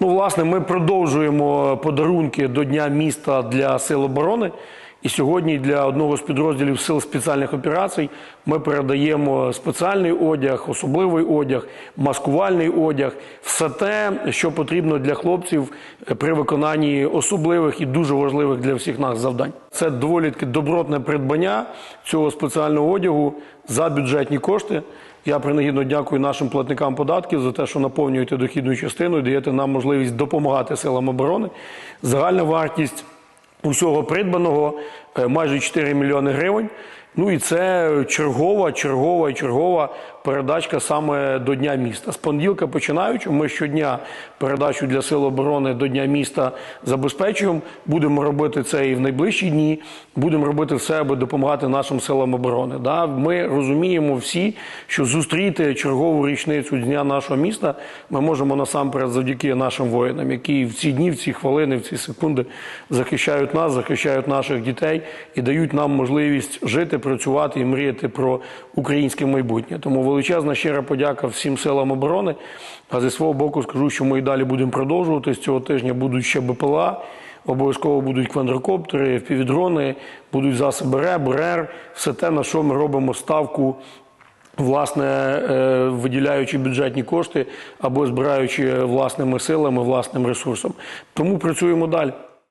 Ну, власне, ми продовжуємо подарунки до Дня міста для сил оборони. І сьогодні для одного з підрозділів сил спеціальних операцій ми передаємо спеціальний одяг, особливий одяг, маскувальний одяг, все те, що потрібно для хлопців при виконанні особливих і дуже важливих для всіх нас завдань. Це доволі таки добротне придбання цього спеціального одягу за бюджетні кошти. Я принагідно дякую нашим платникам податків за те, що наповнюєте дохідну частину і даєте нам можливість допомагати силам оборони. Загальна вартість усього придбаного майже 4 мільйони гривень. Ну і це чергова, чергова і чергова передачка саме до Дня міста. З понеділка починаючи, ми щодня передачу для сил оборони до Дня міста забезпечуємо. Будемо робити це і в найближчі дні. Будемо робити все, аби допомагати нашим силам оборони. Да? Ми розуміємо всі, що зустріти чергову річницю дня нашого міста ми можемо насамперед завдяки нашим воїнам, які в ці дні, в ці хвилини, в ці секунди захищають нас, захищають наших дітей і дають нам можливість жити, працювати і мріяти про українське майбутнє. Тому величезна щира подяка всім силам оборони. А зі свого боку скажу, що ми і далі будемо продовжувати. З цього тижня будуть ще БПЛА. Обов'язково будуть квадрокоптери, впівдрони, будуть засоби РЕБ, РЕР, все те, на що ми робимо ставку власне, е, виділяючи бюджетні кошти або збираючи власними силами, власним ресурсом. Тому працюємо далі.